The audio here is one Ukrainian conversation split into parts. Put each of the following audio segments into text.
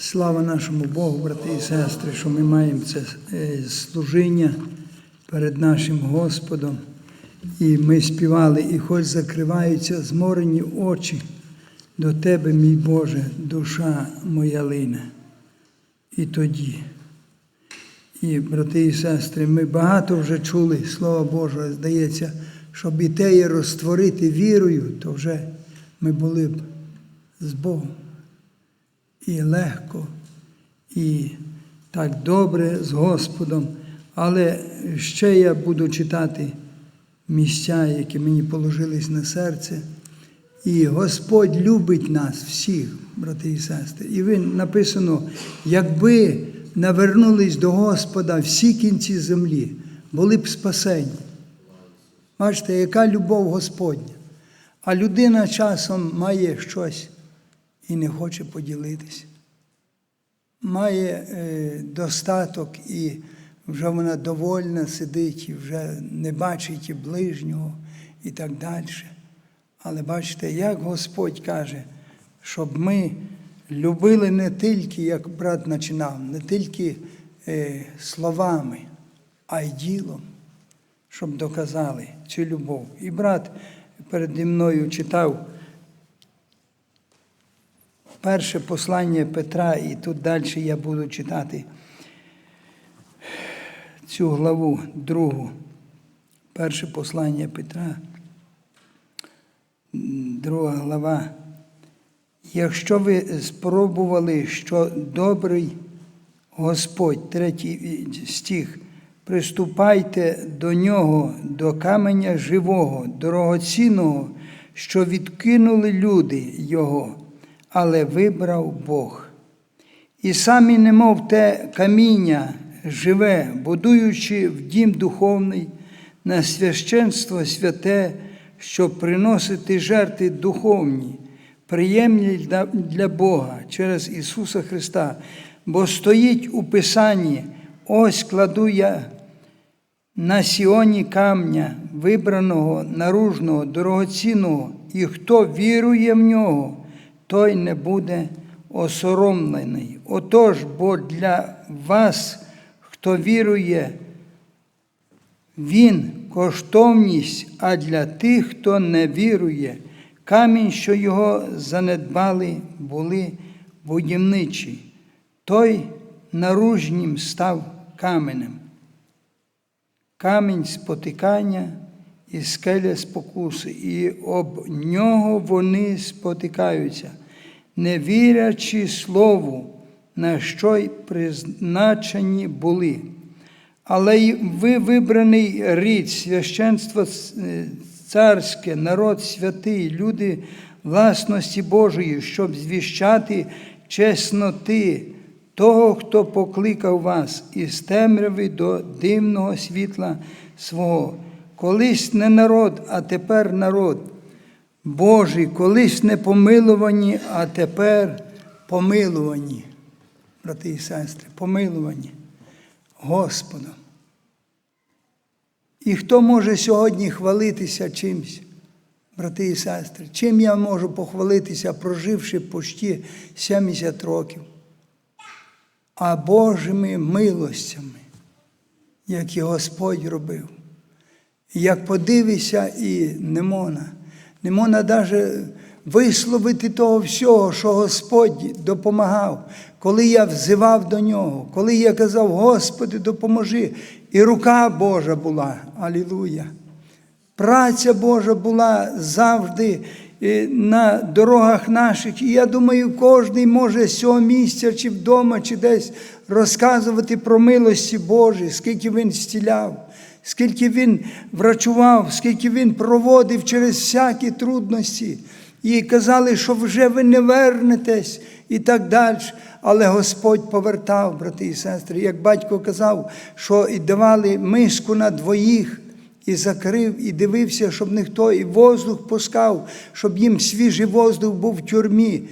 Слава нашому Богу, брати і сестри, що ми маємо це е, служіння перед нашим Господом. І ми співали, і хоч закриваються зморені очі, до Тебе, мій Боже, душа моя лине. І тоді. І, брати і сестри, ми багато вже чули Слово Боже, здається, щоб і те розтворити вірою, то вже ми були б з Богом. І легко, і так добре з Господом. Але ще я буду читати місця, які мені положились на серце. І Господь любить нас всіх, брати і сестри. І він написано, якби навернулись до Господа всі кінці землі, були б спасені. Бачите, яка любов Господня. А людина часом має щось і не хоче поділитися. Має е, достаток і вже вона довольна сидить, і вже не бачить ближнього і так далі. Але бачите, як Господь каже, щоб ми любили не тільки, як брат починав, не тільки е, словами, а й ділом, щоб доказали цю любов. І брат переді мною читав перше послання Петра, і тут далі я буду читати цю главу другу. Перше послання Петра, друга глава. Якщо ви спробували, що добрий Господь, третій стих, приступайте до нього, до каменя живого, дорогоцінного, що відкинули люди Його, але вибрав Бог. І самі, немов те каміння живе, будуючи в дім духовний, на священство святе, щоб приносити жертви духовні, приємні для Бога через Ісуса Христа, бо стоїть у Писанні, ось кладу я на сіоні камня, вибраного, наружного, дорогоцінного, і хто вірує в нього, той не буде осоромлений. Отож, бо для вас, хто вірує, він коштовність, а для тих, хто не вірує, камінь, що його занедбали, були будівничі. Той наружнім став каменем. Камінь спотикання і скеля спокуси, і об нього вони спотикаються, не вірячи слову, на що й призначені були. Але й ви вибраний рід, священство царське, народ святий, люди власності Божої, щоб звіщати чесноти того, хто покликав вас із темряви до дивного світла свого. Колись не народ, а тепер народ Божий, колись не помилувані, а тепер помилувані, брати і сестри, помилувані Господом. І хто може сьогодні хвалитися чимсь, брати і сестри? Чим я можу похвалитися, проживши почти 70 років? А Божими милостями, які Господь робив. Як подивися і не можна, не можна навіть висловити того всього, що Господь допомагав, коли я взивав до нього, коли я казав, Господи, допоможи. І рука Божа була, Алілуя. Праця Божа була завжди на дорогах наших. І я думаю, кожен може з цього місця, чи вдома, чи десь розказувати про милості Божі, скільки він стіляв, скільки він врачував, скільки він проводив через всякі трудності. І казали, що вже ви не вернетесь і так далі. Але Господь повертав, брати і сестри. Як батько казав, що і давали миску на двоїх, і закрив, і дивився, щоб ніхто і воздух пускав, щоб їм свіжий воздух був в тюрмі.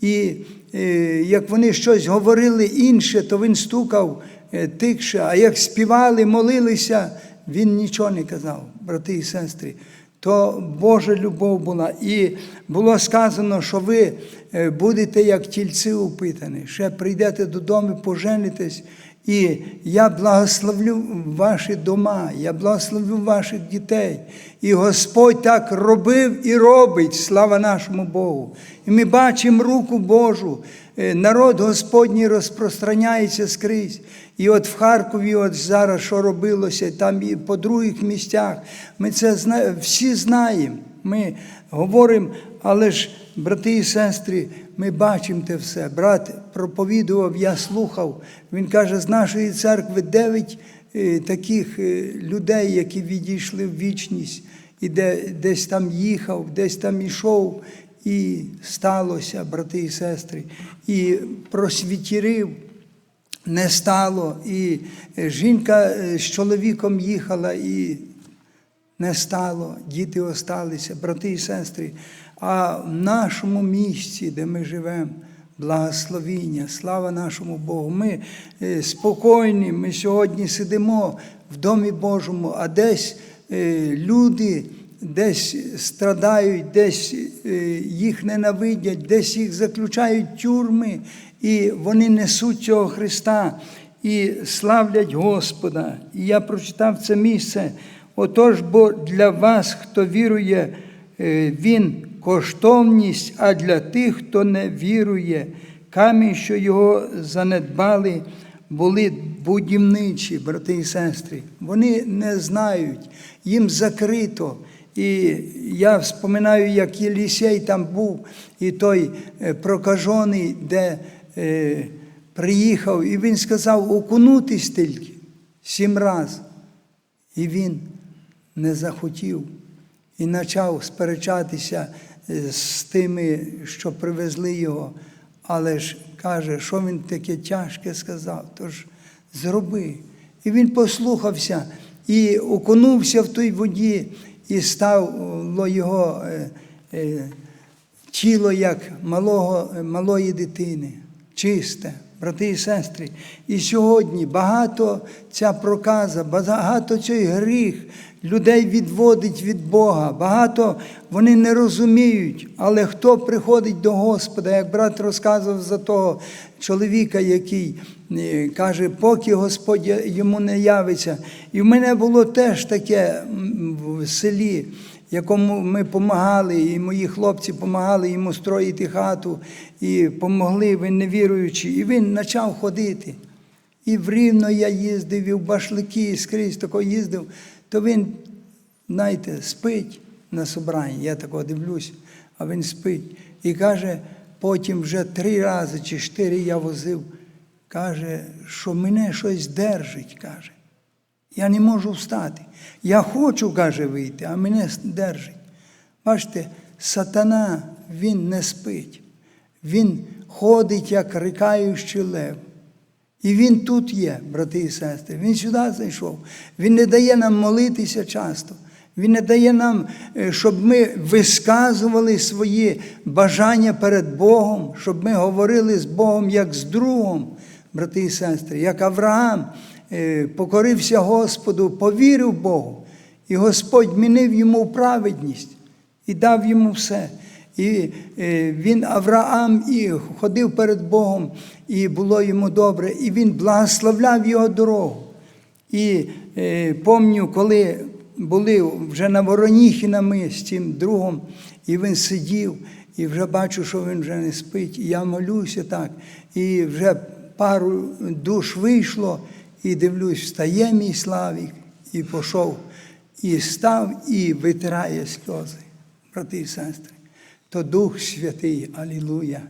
І е, як вони щось говорили інше, то він стукав е, тихше. А як співали, молилися, він нічого не казав, брати і сестри. то Божа любов була. І було сказано, що ви е, будете як тільці упитані, ще прийдете додому, поженитесь. І я благословлю ваші дома, я благословлю ваших дітей. І Господь так робив і робить, слава нашому Богу. І ми бачимо руку Божу. Е, Народ Господній розпространяється скрізь. І от в Харкові, от зараз що робилося, там і по других місцях. Ми це зна... всі знаємо. Ми говоримо, але ж, брати і сестри, ми бачимо те все. Брат проповідував, я слухав. Він каже, з нашої церкви дев'ять е, таких е, людей, які відійшли в вічність, і де, десь там їхав, десь там ішов. І сталося, брати і сестри, і просвітірив не стало. І жінка е, з чоловіком їхала і не стало, діти осталися, брати і сестри. А в нашому місці, де ми живемо, благословіння, слава нашому Богу. Ми е, спокійні, ми сьогодні сидимо в Домі Божому, а десь е, люди. Десь страдають, десь е, їх ненавидять, десь їх заключають тюрми, і вони несуть цього Христа і славлять Господа. І я прочитав це місце. Отож, бо для вас, хто вірує, е, Він коштовність, а для тих, хто не вірує, камінь, що його занедбали, були будівничі, брати і сестри. Вони не знають, їм закрито. І я вспоминаю, як Єлісей там був, і той е, прокажений, де е, приїхав, і він сказав окунутись тільки сім разів. І він не захотів і почав сперечатися е, з тими, що привезли його. Але ж каже, що він таке тяжке сказав, тож зроби. І він послухався і окунувся в той воді, і стало його е, е, тіло як малого, малої дитини, чисте, брати і сестри. І сьогодні багато ця проказа, багато цей гріх людей відводить від Бога. Багато вони не розуміють, але хто приходить до Господа, як брат розказував за того чоловіка, який е, каже, поки Господь йому не явиться. І в мене було теж таке в селі якому ми допомагали, і мої хлопці допомагали йому строїти хату, і допомогли, він невіруючий, і він почав ходити. І в Рівно я їздив, і в Башлики, і скрізь тако їздив, то він, знаєте, спить на собранні, я такого дивлюсь, а він спить. І каже, потім вже три рази чи чотири я возив, каже, що мене щось держить, каже. Я не можу встати. Я хочу, каже, вийти, а мене держить. Бачите, сатана, він не спить. Він ходить, як рикаючий лев. І він тут є, брати і сестри. Він сюди зайшов. Він не дає нам молитися часто. Він не дає нам, е, щоб ми висказували свої бажання перед Богом, щоб ми говорили з Богом як з другом, брати і сестри, як Авраам покорився Господу, повірив Богу, і Господь мінив йому праведність і дав йому все. І е, він Авраам і ходив перед Богом, і було йому добре, і він благословляв його дорогу. І е, помню, коли були вже на Вороніхі на ми з цим другом, і він сидів, і вже бачу, що він вже не спить. І я молюся так. І вже пару душ вийшло, і дивлюсь, встає мій Славік, і пішов, і став, і витирає сльози, брати і сестри. То Дух Святий, Алілуя,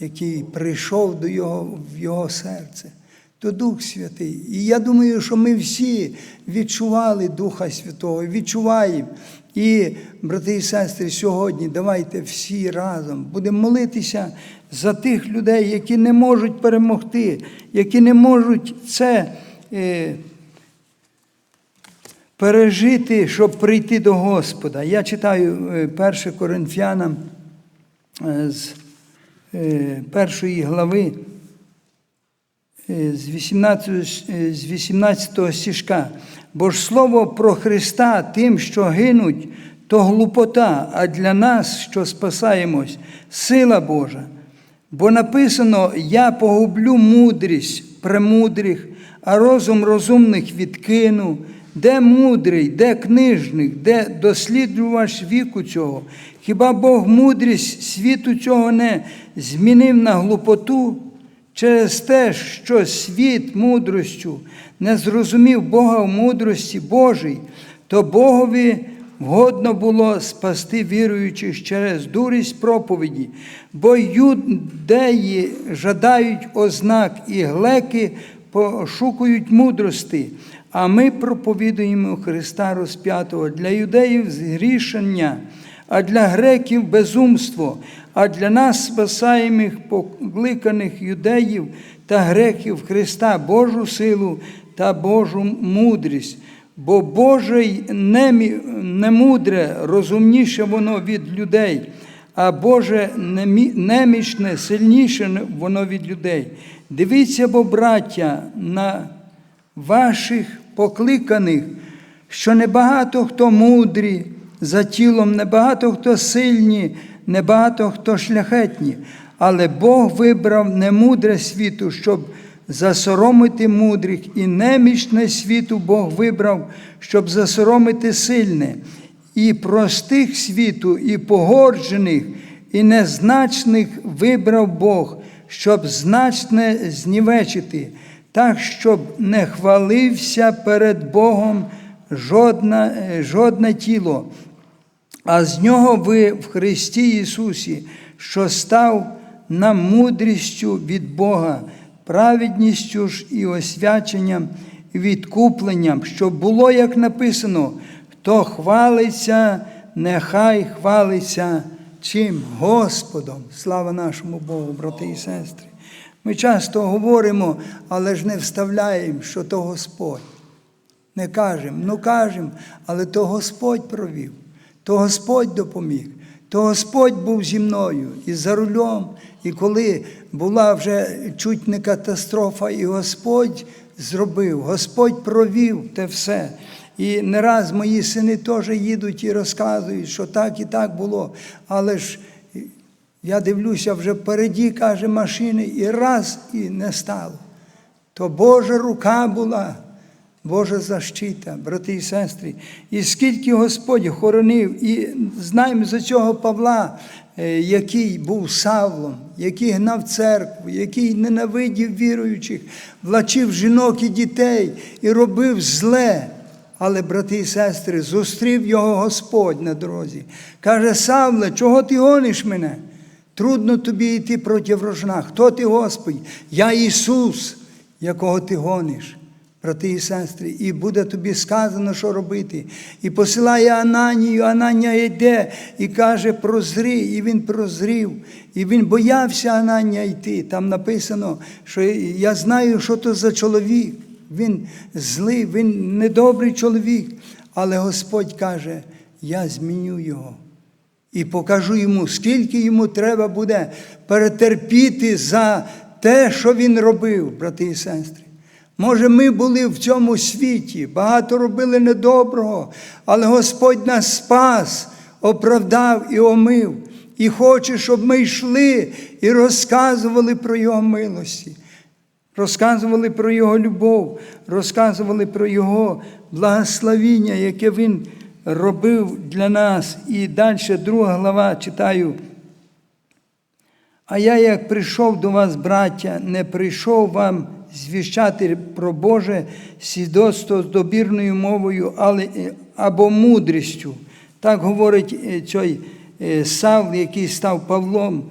який прийшов до його, в його серце, то Дух Святий. І я думаю, що ми всі відчували Духа Святого, відчуваємо. І, брати і сестри, сьогодні давайте всі разом будемо молитися за тих людей, які не можуть перемогти, які не можуть це. Е, пережити, щоб прийти до Господа. Я читаю 1 Коринфянам е, з е, першої глави, е, з 18, е, з 18 стіжка. Бо ж слово про Христа тим, що гинуть, то глупота, а для нас, що спасаємось, сила Божа. Бо написано: Я погублю мудрість премудрих, а розум розумних відкину. Де мудрий, де книжник, де досліджувач віку цього? Хіба Бог мудрість світу цього не змінив на глупоту? Через те, що світ мудростю не зрозумів Бога в мудрості Божій, то Богові вгодно було спасти віруючих через дурість проповіді, бо юдеї жадають ознак, і глеки пошукують мудрости. А ми проповідуємо Христа розп'ятого для юдеїв згрішення, а для греків безумство, а для нас, спасаємих, покликаних юдеїв та греків Христа, Божу силу та Божу мудрість. Бо Боже й немудре, розумніше воно від людей, а Боже немі- немічне, сильніше воно від людей. Дивіться, бо, браття, на ваших покликаних, що небагато хто мудрі за тілом, небагато хто сильні, небагато хто шляхетні, але Бог вибрав немудре світу, щоб засоромити мудрих, і немічне світу Бог вибрав, щоб засоромити сильне, і простих світу, і погорджених, і незначних вибрав Бог, щоб значне знівечити, так, щоб не хвалився перед Богом жодне, жодне тіло. А з нього ви в Христі Ісусі, що став нам мудрістю від Бога, праведністю ж і освяченням, і відкупленням, щоб було, як написано, хто хвалиться, нехай хвалиться чим? Господом. Слава нашому Богу, брати і сестри. Ми часто говоримо, але ж не вставляємо, що то Господь. Не кажемо, ну кажемо, але то Господь провів, то Господь допоміг, то Господь був зі мною і за рулем. І коли була вже чуть не катастрофа, і Господь зробив, Господь провів те все. І не раз мої сини теж їдуть і розказують, що так і так було. Але ж я дивлюся, вже впереді, каже, машини, і раз і не стало. То Божа рука була. Божа защита, брати і сестри, і скільки Господь хоронив, і знаємо за цього Павла, е, який був Савлом, який гнав церкву, який ненавидів віруючих, влачив жінок і дітей і робив зле. Але, брати і сестри, зустрів його Господь на дорозі. Каже, Савле, чого ти гониш мене? Трудно тобі йти проти врожна. Хто ти, Господь? Я Ісус, якого ти гониш брати і сестри, і буде тобі сказано, що робити. І посилає Ананію, Ананія йде і каже, прозри, і він прозрів. І він боявся Ананія йти. Там написано, що я знаю, що то за чоловік. Він злий, він недобрий чоловік. Але Господь каже, я зміню його. І покажу йому, скільки йому треба буде перетерпіти за те, що він робив, брати і сестри. Може, ми були в цьому світі, багато робили недоброго, але Господь нас спас, оправдав і омив, і хоче, щоб ми йшли і розказували про Його милості, розказували про Його любов, розказували про Його благословіння, яке Він робив для нас. І далі друга глава читаю. А я, як прийшов до вас, браття, не прийшов вам звіщати про Боже свідоцтво з добірною мовою але, або мудрістю. Так говорить е, цей е, Савл, який став Павлом,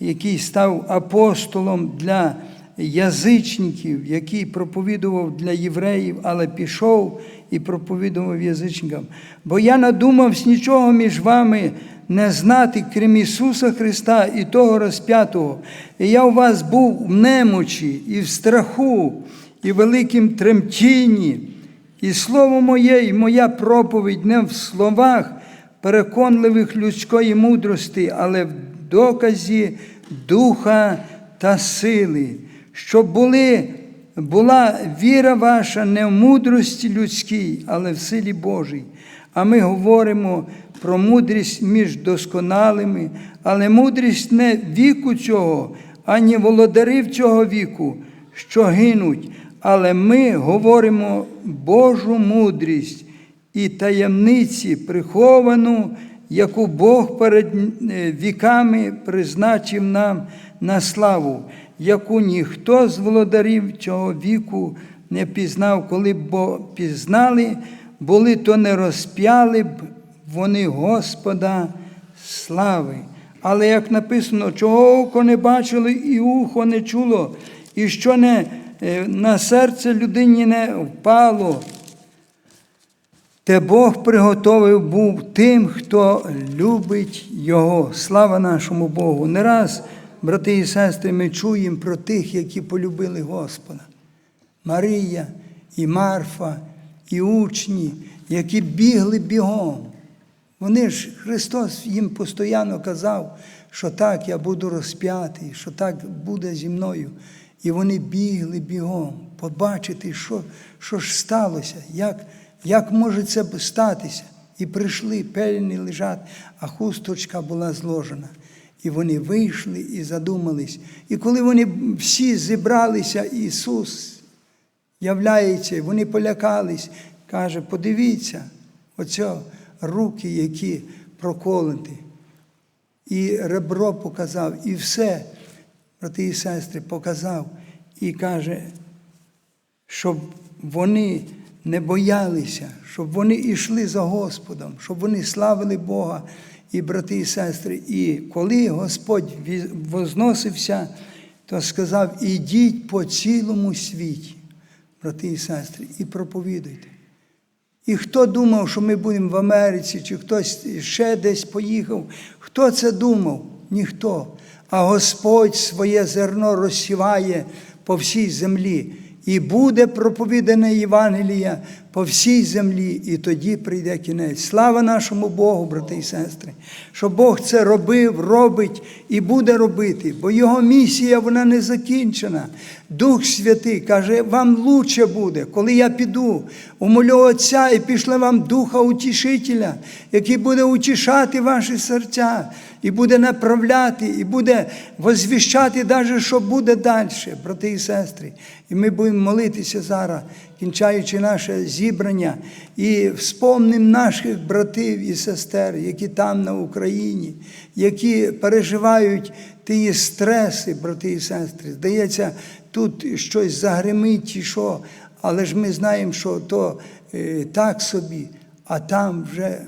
який став апостолом для язичників, який проповідував для євреїв, але пішов і проповідував язичникам. Бо я надумався нічого між вами не знати, крім Ісуса Христа і того розп'ятого. І я у вас був в немочі, і в страху, і в великім тремтінні. І слово моє, і моя проповідь не в словах переконливих людської мудрості, але в доказі духа та сили, щоб були, була віра ваша не в мудрості людській, але в силі Божій. А ми говоримо про мудрість між досконалими, але мудрість не віку цього, ані володарів цього віку, що гинуть. Але ми говоримо Божу мудрість і таємниці приховану, яку Бог перед е, віками призначив нам на славу, яку ніхто з володарів цього віку не пізнав, коли б пізнали, були, то не розп'яли б вони Господа слави. Але як написано, чого око не бачило і ухо не чуло, і що не е, на серце людині не впало, те Бог приготовив був тим, хто любить Його. Слава нашому Богу. Не раз, брати і сестри, ми чуємо про тих, які полюбили Господа. Марія і Марфа, і учні, які бігли бігом. Вони ж Христос їм постійно казав, що так я буду розп'ятий, що так буде зі мною. І вони бігли бігом, побачити, що, що ж сталося, як, як може це статися. І прийшли, пельні лежать, а хусточка була зложена. І вони вийшли і задумались. І коли вони всі зібралися, Ісус являється, вони полякались, каже, подивіться, оце руки, які проколоті. І ребро показав, і все, брати і сестри, показав. І каже, щоб вони не боялися, щоб вони йшли за Господом, щоб вони славили Бога і брати і сестри. І коли Господь возносився, то сказав: ідіть по цілому світі, брати і сестри, і проповідуйте. І хто думав, що ми будемо в Америці, чи хтось ще десь поїхав, хто це думав? Ніхто. А Господь своє зерно розсіває по всій землі. І буде проповідане Євангелія по всій землі, і тоді прийде кінець. Слава нашому Богу, брати і сестри, що Бог це робив, робить і буде робити, бо Його місія вона не закінчена. Дух Святий каже, вам лучше буде, коли я піду, умолю Отця і пішле вам Духа Утішителя, який буде утішати ваші серця, і буде направляти, і буде возвіщати, навіть, що буде далі, брати і сестри. І ми будемо молитися зараз, кінчаючи наше зібрання, і вспомнимо наших братів і сестер, які там на Україні, які переживають ті стреси, брати і сестри. Здається, тут щось загримить чи що, але ж ми знаємо, що то е, так собі, а там вже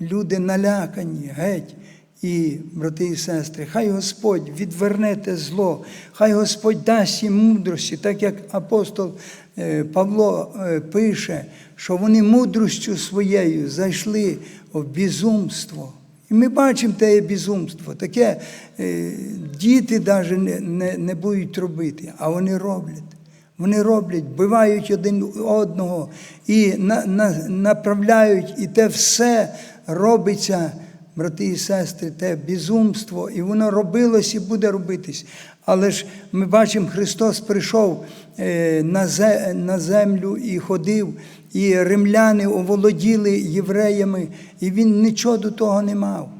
люди налякані геть. І, брати і сестри, хай Господь відверне те зло, хай Господь дасть їм мудрості, так як апостол е, Павло е, пише, що вони мудростю своєю зайшли в безумство. І ми бачимо те безумство. Таке е, діти навіть не, не, не будуть робити, а вони роблять. Вони роблять, бивають один одного і на, на, направляють, і те все робиться брати і сестри, те безумство, і воно робилось і буде робитись. Але ж ми бачимо, Христос прийшов на землю і ходив, і римляни оволоділи євреями, і він нічого до того не мав.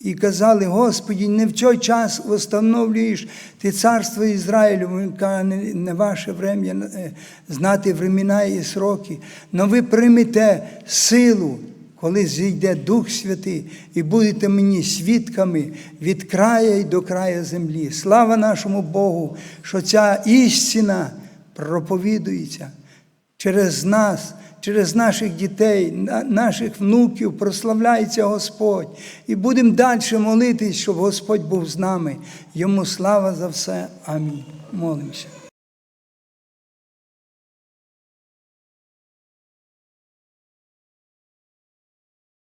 І казали, Господі, не в цей час встановлюєш ти царство Ізраїлю. Він каже, не ваше врем'я знати времена і сроки, але ви приймете силу коли зійде Дух Святий, і будете мені свідками від края й до края землі. Слава нашому Богу, що ця істина проповідується через нас, через наших дітей, наших внуків, прославляється Господь. І будемо далі молитись, щоб Господь був з нами. Йому слава за все. Амінь. Молимося.